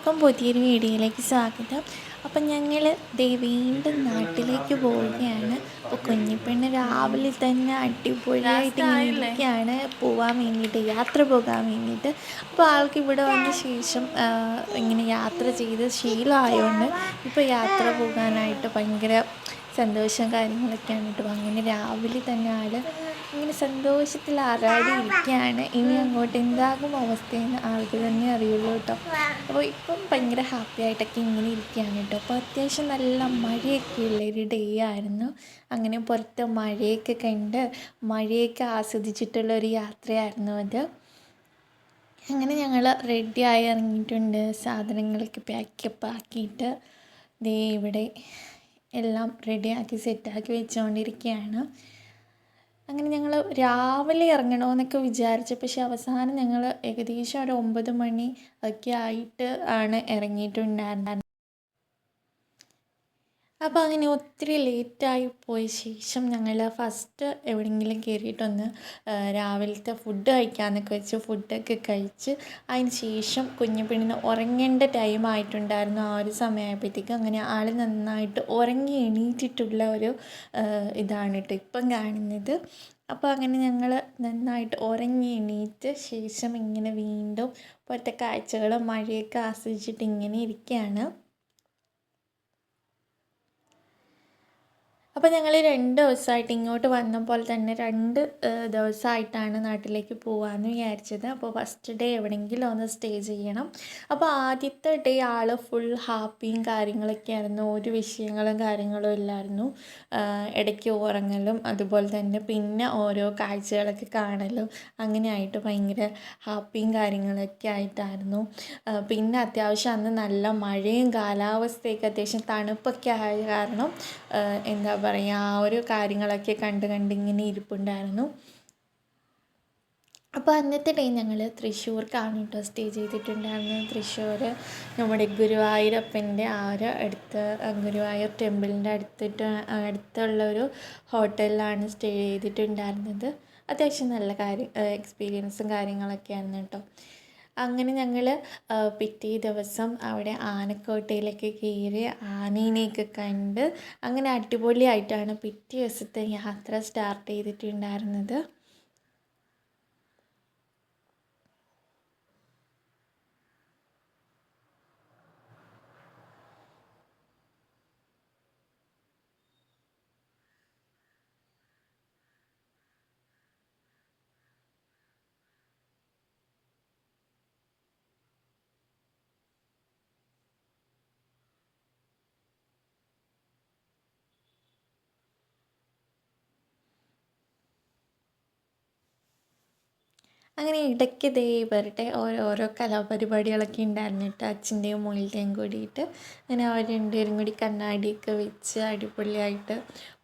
എല്ലാവർക്കും പുതിയൊരു വീഡിയോയിലേക്ക് സ്വാഗതം. അപ്പം ഞങ്ങൾ ദേ വീണ്ടും നാട്ടിലേക്ക് പോവുകയാണ്. അപ്പോൾ കുഞ്ഞിപ്പെണ്ണ് രാവിലെ തന്നെ അടിപൊളിയായിട്ട് ഇരിക്കുകയാണ്. പോകാൻ വേണ്ടിയിട്ട് യാത്ര പോകാൻ വേണ്ടിയിട്ട്. അപ്പോൾ ആൾക്ക് ഇവിടെ വന്ന ശേഷം ഇങ്ങനെ യാത്ര ചെയ്ത് ശീലമായതുകൊണ്ട് ഇപ്പോൾ യാത്ര പോകാനായിട്ട് ഭയങ്കര സന്തോഷം കാര്യങ്ങളൊക്കെയാണ് കേട്ടോ. അങ്ങനെ രാവിലെ തന്നെ ആൾ ഇങ്ങനെ സന്തോഷത്തിൽ ആറാടി ഇരിക്കുകയാണ്. ഇനി അങ്ങോട്ട് എന്താകും അവസ്ഥയെന്ന് ആൾക്ക് തന്നെ അറിയുള്ളൂ കേട്ടോ. അപ്പോൾ ഇപ്പം ഭയങ്കര ഹാപ്പി ആയിട്ടൊക്കെ ഇങ്ങനെ ഇരിക്കുകയാണ് കേട്ടോ. അപ്പോൾ അത്യാവശ്യം നല്ല മഴയൊക്കെ ഉള്ള ഒരു ഡേ ആയിരുന്നു. അങ്ങനെ പുറത്ത് മഴയൊക്കെ കണ്ട് മഴയൊക്കെ ആസ്വദിച്ചിട്ടുള്ള ഒരു യാത്രയായിരുന്നു അത്. അങ്ങനെ ഞങ്ങൾ റെഡി റെഡിയായി ഇറങ്ങിയിട്ടുണ്ട്. സാധനങ്ങളൊക്കെ പാക്കപ്പ് ആക്കിയിട്ട് ദേ ഇവിടെ എല്ലാം റെഡിയാക്കി സെറ്റാക്കി വെച്ചുകൊണ്ടിരിക്കുകയാണ് അങ്ങനെ ഞങ്ങൾ രാവിലെ ഇറങ്ങണമെന്നൊക്കെ വിചാരിച്ചു പക്ഷേ അവസാനം ഞങ്ങൾ ഏകദേശം ഒരു ഒമ്പത് മണി ഒക്കെ ആയിട്ട് ആണ് ഇറങ്ങിയിട്ടുണ്ടായിരുന്നത്. അപ്പോൾ അങ്ങനെ ഒത്തിരി ലേറ്റായി പോയ ശേഷം ഞങ്ങൾ ഫസ്റ്റ് എവിടെയെങ്കിലും കയറിയിട്ടൊന്ന് രാവിലത്തെ ഫുഡ് കഴിക്കാമെന്നൊക്കെ വെച്ച് ഫുഡൊക്കെ കഴിച്ച് അതിന് ശേഷം കുഞ്ഞു പെണ്ണിന് ഉറങ്ങേണ്ട ടൈം ആയിട്ടുണ്ടായിരുന്നു. ആ ഒരു സമയമായപ്പോഴത്തേക്കും അങ്ങനെ ആൾ നന്നായിട്ട് ഉറങ്ങി എണീറ്റിട്ടുള്ള ഒരു ഇതാണ് കേട്ടോ ഇപ്പം കാണുന്നത്. അപ്പോൾ അങ്ങനെ ഞങ്ങൾ നന്നായിട്ട് ഉറങ്ങി എണീറ്റ് ശേഷം ഇങ്ങനെ വീണ്ടും പുറത്തെ കാഴ്ചകളും മഴയൊക്കെ ആസ്വദിച്ചിട്ട് ഇങ്ങനെ ഇരിക്കുകയാണ് അപ്പോൾ ഞങ്ങൾ രണ്ട് ദിവസമായിട്ട് ഇങ്ങോട്ട് വന്നപ്പോൾ തന്നെ രണ്ട് ദിവസമായിട്ടാണ് നാട്ടിലേക്ക് പോകാമെന്ന് വിചാരിച്ചത്. അപ്പോൾ ഫസ്റ്റ് ഡേ എവിടെയെങ്കിലും ഒന്ന് സ്റ്റേ ചെയ്യണം. അപ്പോൾ ആദ്യത്തെ ഡേ ആൾ ഫുൾ ഹാപ്പിയും കാര്യങ്ങളൊക്കെ ആയിരുന്നു. ഒരു വിഷയങ്ങളും കാര്യങ്ങളും ഇല്ലായിരുന്നു. ഇടയ്ക്ക് ഉറങ്ങലും അതുപോലെ തന്നെ പിന്നെ ഓരോ കാഴ്ചകളൊക്കെ കാണലും അങ്ങനെയായിട്ട് ഭയങ്കര ഹാപ്പിയും കാര്യങ്ങളൊക്കെ ആയിട്ടായിരുന്നു. പിന്നെ അത്യാവശ്യം അന്ന് നല്ല മഴയും കാലാവസ്ഥയൊക്കെ അത്യാവശ്യം തണുപ്പൊക്കെ ആയ കാരണം എന്താ പറയുക ആ ഒരു കാര്യങ്ങളൊക്കെ കണ്ട് കണ്ട് ഇങ്ങനെ ഇരിപ്പുണ്ടായിരുന്നു. അപ്പോൾ അന്നത്തെ ഡേ ഞങ്ങൾ തൃശ്ശൂർക്കാണ് കേട്ടോ സ്റ്റേ ചെയ്തിട്ടുണ്ടായിരുന്നത് തൃശ്ശൂർ നമ്മുടെ ഗുരുവായൂരപ്പന്റെ ആ ഒരു അടുത്ത് ഗുരുവായൂർ ടെമ്പിളിന്റെ അടുത്തിട്ട് അടുത്തുള്ള ഒരു ഹോട്ടലിലാണ് സ്റ്റേ ചെയ്തിട്ടുണ്ടായിരുന്നത്. അത്യാവശ്യം നല്ല കാര്യം എക്സ്പീരിയൻസും കാര്യങ്ങളൊക്കെ ആയിരുന്നു കേട്ടോ. അങ്ങനെ ഞങ്ങൾ പിറ്റേ ദിവസം അവിടെ ആനക്കോട്ടയിലൊക്കെ കയറി ആനേനെയൊക്കെ കണ്ട് അങ്ങനെ അടിപൊളിയായിട്ടാണ് പിറ്റേ ദിവസത്തെ യാത്ര സ്റ്റാർട്ട് ചെയ്തിട്ടുണ്ടായിരുന്നത്. അങ്ങനെ ഇടയ്ക്ക് ദേ ഇവരുടെ ഓരോരോ കലാപരിപാടികളൊക്കെ ഉണ്ടായിരുന്നു കേട്ടോ അച്ഛന്റെയും മോളുടെയും കൂടിയിട്ട് അങ്ങനെ അവർ രണ്ടുപേരും കൂടി കണ്ണാടിയൊക്കെ വെച്ച് അടിപൊളിയായിട്ട്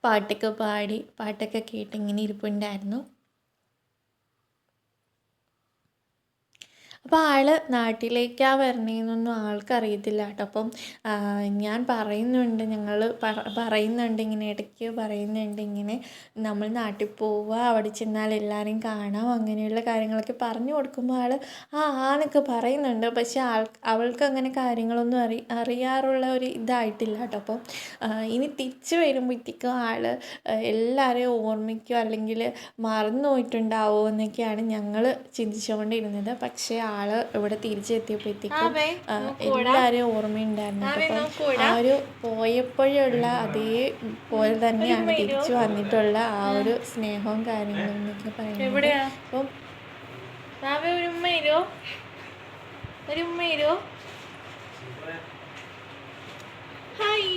പാട്ടൊക്കെ പാടി പാട്ടൊക്കെ കേട്ട് ഇങ്ങനെ ഇരിപ്പുണ്ടായിരുന്നു. അപ്പോൾ ആൾ നാട്ടിലേക്കാണ് വരണേന്നൊന്നും ആൾക്കറിയത്തില്ല കേട്ടോ അപ്പം ഞാൻ പറയുന്നുണ്ട് ഞങ്ങൾ പറയുന്നുണ്ട് ഇങ്ങനെ ഇടയ്ക്ക് പറയുന്നുണ്ട് ഇങ്ങനെ നമ്മൾ നാട്ടിൽ പോവുക അവിടെ ചെന്നാൽ എല്ലാവരെയും കാണാം അങ്ങനെയുള്ള കാര്യങ്ങളൊക്കെ പറഞ്ഞു കൊടുക്കുമ്പോൾ ആൾ ആ ആന്നൊക്കെ പറയുന്നുണ്ട്. പക്ഷേ ആൾ അവൾക്ക് അങ്ങനെ കാര്യങ്ങളൊന്നും അറി അറിയാറുള്ള ഒരു ഇതായിട്ടില്ല കേട്ടോ അപ്പം ഇനി തിരിച്ച് വരുമ്പോഴത്തേക്കും ആൾ എല്ലാവരെയും ഓർമ്മിക്കുക അല്ലെങ്കിൽ മറന്നു പോയിട്ടുണ്ടാവുമോ എന്നൊക്കെയാണ് ഞങ്ങൾ ചിന്തിച്ചുകൊണ്ടിരുന്നത്. പക്ഷേ ആൾ ഇവിടെ തിരിച്ചെത്തിയപ്പോഴത്തേക്കും എല്ലാരും എല്ലാവരെയും ഓർമ്മയുണ്ടായിരുന്നു. അപ്പം ആ ഒരു പോയപ്പോഴുള്ള അതേ പോലെ തന്നെയാണ് തിരിച്ചു വന്നിട്ടുള്ള ആ ഒരു സ്നേഹവും കാര്യങ്ങളും എന്നൊക്കെ പറയുന്നത്. അപ്പം ഒരു ഉമ്മ ഒരു ഉമ്മ ഹായ്.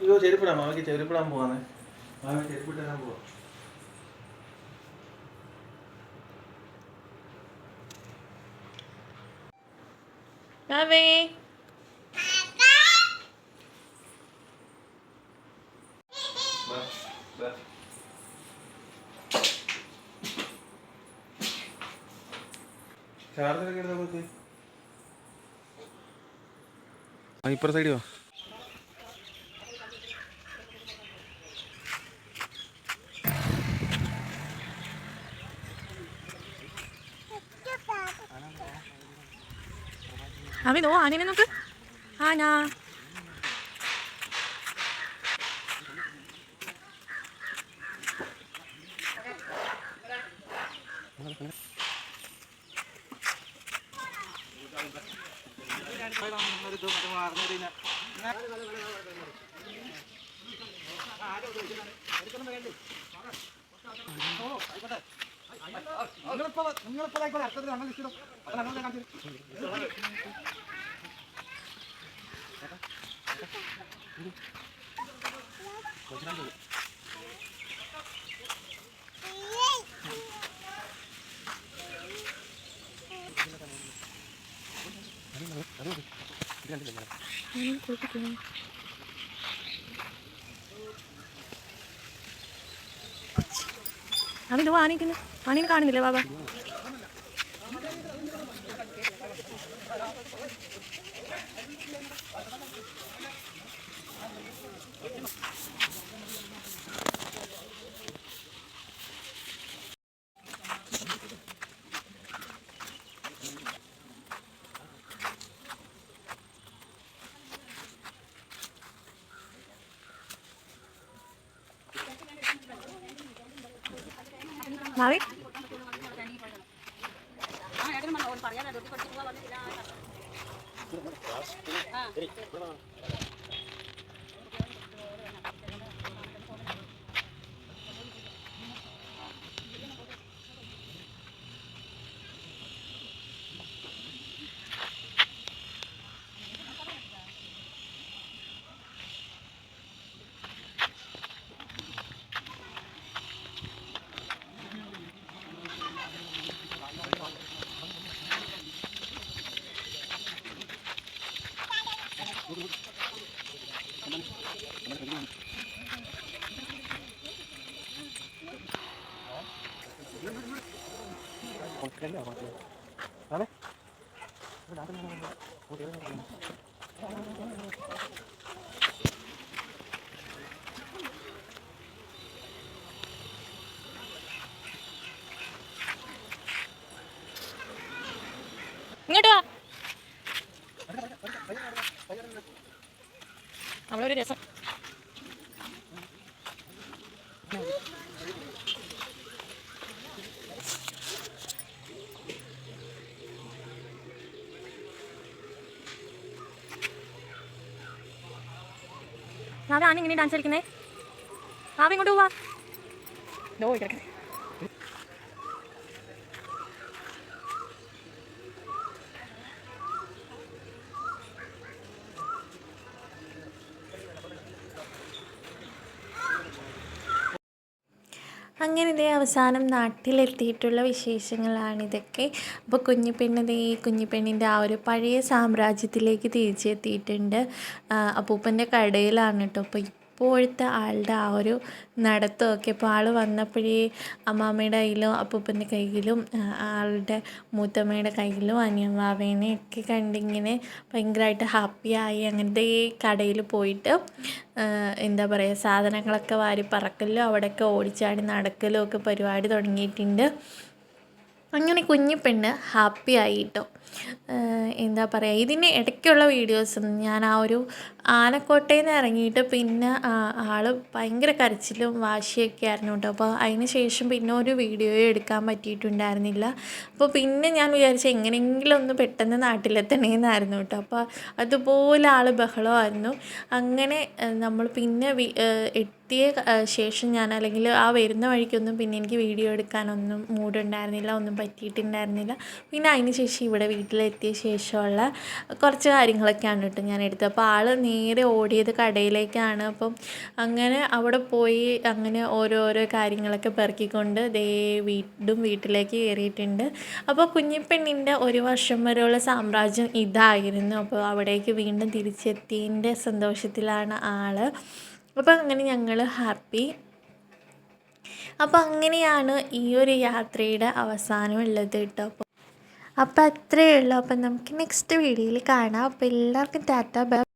അയ്യോ ചെരുപ്പിടാം മാമയ്ക്ക് ചെരുപ്പിടാൻ പോവാന്ന്. മാമ ചെരുപ്പിട്ടാൻ പോവാ. വാ. ചാർജറൊക്കെ എടുത്താൽ പോയി ഇപ്പുറ സൈഡ് വാ. ആവേ നോ ആനനെ നോക്ക്. ആന. നിങ്ങളിപ്പോ നിങ്ങളിപ്പോ ആയിക്കോട്ടെ അടുത്തത് അങ്ങനെ ഇഷ്ടം അപ്പൊ ഞങ്ങൾ കാണിച്ചു ഞാൻ കൊടുക്കുന്നു അവൻ വാണിക്കുന്നു? ആനയെ കാണുന്നില്ലേ ബാബ? മാവി ഇങ്ങോട്ട് വാ ആവി ഇങ്ങനെ ഡാൻസ് കളിക്കുന്നേ? ആവി ഇങ്ങോട്ട് പോവാ. ഇതോ കിടക്കുന്നേ അങ്ങനെ ഇതേ അവസാനം നാട്ടിലെത്തിയിട്ടുള്ള വിശേഷങ്ങളാണിതൊക്കെ അപ്പോൾ കുഞ്ഞിപ്പെണ്ണ് ദേ കുഞ്ഞിപ്പെണ്ണിന്റെ ആ ഒരു പഴയ സാമ്രാജ്യത്തിലേക്ക് തിരിച്ചെത്തിയിട്ടുണ്ട്. അപ്പൂപ്പന്റെ കടയിലാണ് കേട്ടോ. അപ്പോൾ അപ്പോഴത്തെ ആളുടെ ആ ഒരു നടത്തമൊക്കെ. ഇപ്പോൾ ആൾ വന്നപ്പോഴേ അമ്മാമ്മയുടെ കയ്യിലും അപ്പൂപ്പന്റെ കയ്യിലും ആളുടെ മൂത്തമ്മയുടെ കയ്യിലും അനിയമ്മാവേനെ ഒക്കെ കണ്ടിങ്ങനെ ഭയങ്കരമായിട്ട് ഹാപ്പിയായി അങ്ങനത്തെ ഈ കടയിൽ പോയിട്ട് എന്താ പറയുക സാധനങ്ങളൊക്കെ വാരി പറക്കലും അവിടെയൊക്കെ ഓടിച്ചാടി നടക്കലും ഒക്കെ പരിപാടി തുടങ്ങിയിട്ടുണ്ട്. അങ്ങനെ കുഞ്ഞു പെണ്ണ് ഹാപ്പി ആയിട്ടോ. എന്താ പറയുക ഇതിന് ഇടയ്ക്കുള്ള വീഡിയോസും ഞാൻ ആ ഒരു ആനക്കോട്ടയിൽ നിന്ന് ഇറങ്ങിയിട്ട് പിന്നെ ആൾ ഭയങ്കര കരച്ചിലും വാശിയൊക്കെ ആയിരുന്നു കേട്ടോ അപ്പോൾ അതിന് ശേഷം പിന്നെ ഒരു വീഡിയോ എടുക്കാൻ പറ്റിയിട്ടുണ്ടായിരുന്നില്ല. അപ്പോൾ പിന്നെ ഞാൻ വിചാരിച്ചു എങ്ങനെയെങ്കിലും ഒന്ന് പെട്ടെന്ന് നാട്ടിലെത്തണേന്നായിരുന്നു കേട്ടോ അപ്പോൾ അതുപോലെ ആൾ ബഹളമായിരുന്നു. അങ്ങനെ നമ്മൾ പിന്നെ ഏഹ്, എത്തിയ ശേഷം ഞാൻ അല്ലെങ്കിൽ ആ വരുന്ന വഴിക്കൊന്നും പിന്നെ എനിക്ക് വീഡിയോ എടുക്കാനൊന്നും മൂടുണ്ടായിരുന്നില്ല ഒന്നും പറ്റിയിട്ടുണ്ടായിരുന്നില്ല. പിന്നെ അതിന് ശേഷം ഇവിടെ വീട്ടിലെത്തിയ ശേഷമുള്ള കുറച്ച് കാര്യങ്ങളൊക്കെയാണ് കേട്ടോ ഞാൻ എടുത്തത്. അപ്പോൾ ആൾ നേരെ ഓടിയത് കടയിലേക്കാണ്. അപ്പം അങ്ങനെ അവിടെ പോയി അങ്ങനെ ഓരോരോ കാര്യങ്ങളൊക്കെ പെറുക്കിക്കൊണ്ട് ദേ വീട്ടും വീട്ടിലേക്ക് കയറിയിട്ടുണ്ട്. അപ്പോൾ കുഞ്ഞിപ്പെണ്ണിന്റെ ഒരു വർഷം വരെയുള്ള സാമ്രാജ്യം ഇതായിരുന്നു. അപ്പോൾ അവിടേക്ക് വീണ്ടും തിരിച്ചെത്തിയതിന്റെ സന്തോഷത്തിലാണ് ആൾ അപ്പോൾ അങ്ങനെ ഞങ്ങൾ ഹാപ്പി. അപ്പോൾ അങ്ങനെയാണ് ഈ ഒരു യാത്രയുടെ അവസാനം ഉള്ളത് കേട്ടോ. അപ്പോൾ അപ്പോൾ അത്രയേ ഉള്ളൂ. അപ്പം നമുക്ക് നെക്സ്റ്റ് വീഡിയോയിൽ കാണാം. അപ്പോൾ എല്ലാവർക്കും ടാറ്റ ബൈ.